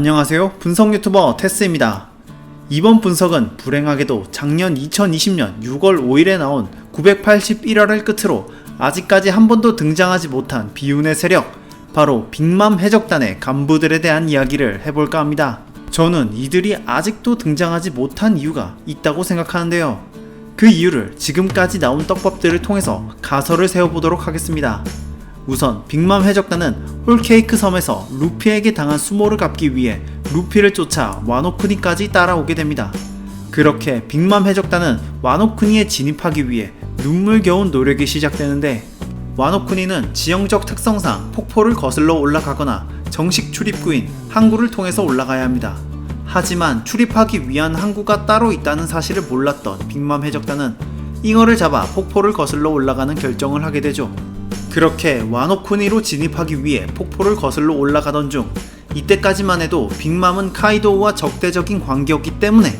안녕하세요. 분석 유튜버 테스입니다. 이번 분석은 불행하게도 작년 2020년 6월 5일에 나온 981화를 끝으로 아직까지 한 번도 등장하지 못한 비운의 세력, 바로 빅맘 해적단의 간부들에 대한 이야기를 해볼까 합니다. 저는 이들이 아직도 등장하지 못한 이유가 있다고 생각하는데요. 그 이유를 지금까지 나온 떡밥들을 통해서 가설을 세워보도록 하겠습니다. 우선 빅맘 해적단은 홀케이크 섬에서 루피에게 당한 수모를 갚기 위해 루피를 쫓아 와노쿠니까지 따라오게 됩니다. 그렇게 빅맘 해적단은 와노쿠니에 진입하기 위해 눈물겨운 노력이 시작되는데 와노쿠니는 지형적 특성상 폭포를 거슬러 올라가거나 정식 출입구인 항구를 통해서 올라가야 합니다. 하지만 출입하기 위한 항구가 따로 있다는 사실을 몰랐던 빅맘 해적단은 잉어를 잡아 폭포를 거슬러 올라가는 결정을 하게 되죠. 그렇게 와노쿠니로 진입하기 위해 폭포를 거슬러 올라가던 중 이때까지만 해도 빅맘은 카이도우와 적대적인 관계였기 때문에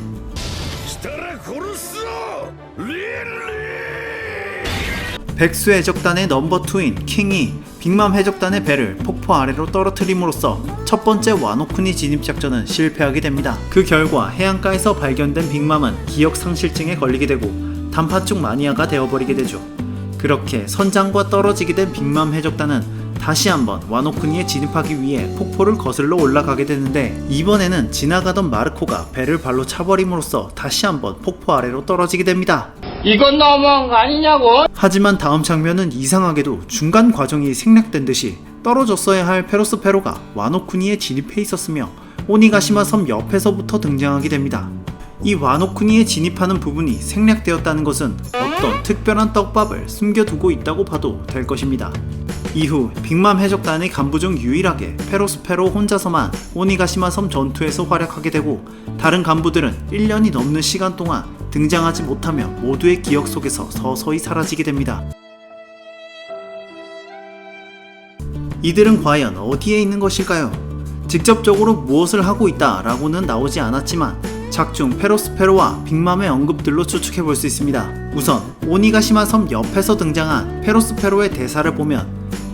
백수 해적단의 넘버 투인 킹이 빅맘 해적단의 배를 폭포 아래로 떨어뜨림으로써 첫 번째 와노쿠니 진입 작전은 실패하게 됩니다. 그 결과 해안가에서 발견된 빅맘은 기억 상실증에 걸리게 되고 단팥죽 마니아가 되어버리게 되죠. 그렇게 선장과 떨어지게 된 빅맘 해적단은 다시 한번 와노쿠니에 진입하기 위해 폭포를 거슬러 올라가게 되는데 이번에는 지나가던 마르코가 배를 발로 차버림으로써 다시 한번 폭포 아래로 떨어지게 됩니다. 이건 너무한 거 아니냐고? 하지만 다음 장면은 이상하게도 중간 과정이 생략된 듯이 떨어졌어야 할 페로스 페로가 와노쿠니에 진입해 있었으며 오니가시마 섬 옆에서부터 등장하게 됩니다. 이 와노쿠니에 진입하는 부분이 생략되었다는 것은 어떤 특별한 떡밥을 숨겨두고 있다고 봐도 될 것입니다. 이후 빅맘 해적단의 간부 중 유일하게 페로스페로 혼자서만 오니가시마 섬 전투에서 활약하게 되고 다른 간부들은 1년이 넘는 시간 동안 등장하지 못하며 모두의 기억 속에서 서서히 사라지게 됩니다. 이들은 과연 어디에 있는 것일까요? 직접적으로 무엇을 하고 있다 라고는 나오지 않았지만 작중 페로스페로와 빅맘의 언급들로 추측해 볼 수 있습니다. 우선 오니가시마 섬 옆에서 등장한 페로스페로의 대사를 보면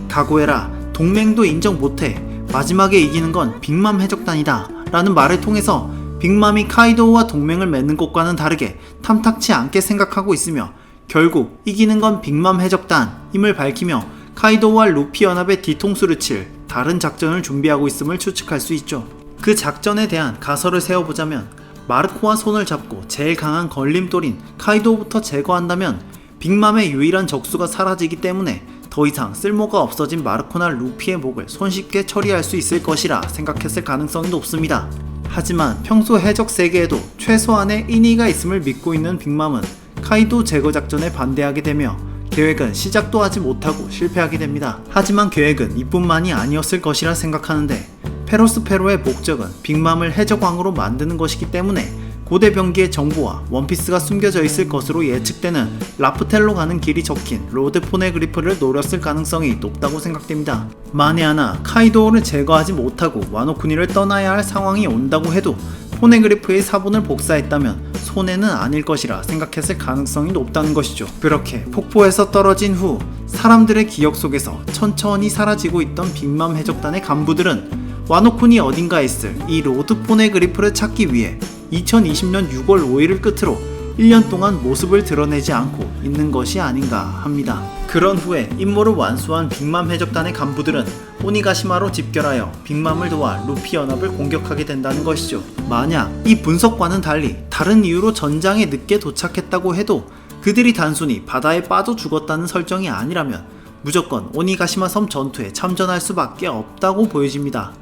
각오해라 동맹도 인정 못해 마지막에 이기는 건 빅맘 해적단이다 라는 말을 통해서 빅맘이 카이도우와 동맹을 맺는 것과는 다르게 탐탁치 않게 생각하고 있으며 결국 이기는 건 빅맘 해적단임을 밝히며 카이도우와 루피 연합의 뒤통수를 칠 다른 작전을 준비하고 있음을 추측할 수 있죠. 그 작전에 대한 가설을 세워보자면 마르코와 손을 잡고 제일 강한 걸림돌인 카이도우부터 제거한다면 빅맘의 유일한 적수가 사라지기 때문에 더 이상 쓸모가 없어진 마르코나 루피의 목을 손쉽게 처리할 수 있을 것이라 생각했을 가능성이 높습니다. 하지만 평소 해적 세계에도 최소한의 인이가 있음을 믿고 있는 빅맘은 카이도 제거 작전에 반대하게 되며 계획은 시작도 하지 못하고 실패하게 됩니다. 하지만 계획은 이뿐만이 아니었을 것이라 생각하는데 페로스페로의 목적은 빅맘을 해적왕으로 만드는 것이기 때문에 고대 병기의 정보와 원피스가 숨겨져 있을 것으로 예측되는 라프텔로 가는 길이 적힌 로드 포네그리프를 노렸을 가능성이 높다고 생각됩니다. 만에 하나 카이도우를 제거하지 못하고 와노쿠니를 떠나야 할 상황이 온다고 해도 포네그리프의 사본을 복사했다면 손해는 아닐 것이라 생각했을 가능성이 높다는 것이죠. 그렇게 폭포에서 떨어진 후 사람들의 기억 속에서 천천히 사라지고 있던 빅맘 해적단의 간부들은 와노쿠니 어딘가에 있을 이 로드 포네그리프를 찾기 위해 2020년 6월 5일을 끝으로 1년 동안 모습을 드러내지 않고 있는 것이 아닌가 합니다. 그런 후에 임무를 완수한 빅맘 해적단의 간부들은 오니가시마로 집결하여 빅맘을 도와 루피 연합을 공격하게 된다는 것이죠. 만약 이 분석과는 달리 다른 이유로 전장에 늦게 도착했다고 해도 그들이 단순히 바다에 빠져 죽었다는 설정이 아니라면 무조건 오니가시마 섬 전투에 참전할 수밖에 없다고 보여집니다.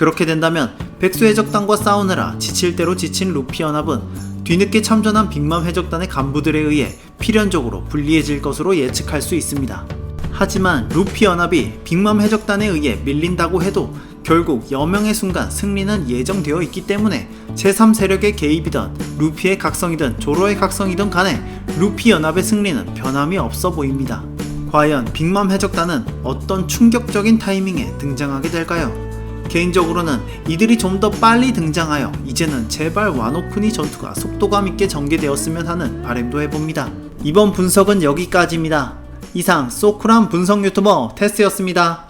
그렇게 된다면 백수 해적단과 싸우느라 지칠 대로 지친 루피 연합은 뒤늦게 참전한 빅맘 해적단의 간부들에 의해 필연적으로 불리해질 것으로 예측할 수 있습니다. 하지만 루피 연합이 빅맘 해적단에 의해 밀린다고 해도 결국 여명의 순간 승리는 예정되어 있기 때문에 제3세력의 개입이든 루피의 각성이든 조로의 각성이든 간에 루피 연합의 승리는 변함이 없어 보입니다. 과연 빅맘 해적단은 어떤 충격적인 타이밍에 등장하게 될까요? 개인적으로는 이들이 좀 더 빨리 등장하여 이제는 제발 와노쿠니 전투가 속도감 있게 전개되었으면 하는 바람도 해봅니다. 이번 분석은 여기까지입니다. 이상 소쿠란 분석 유튜버 테스였습니다.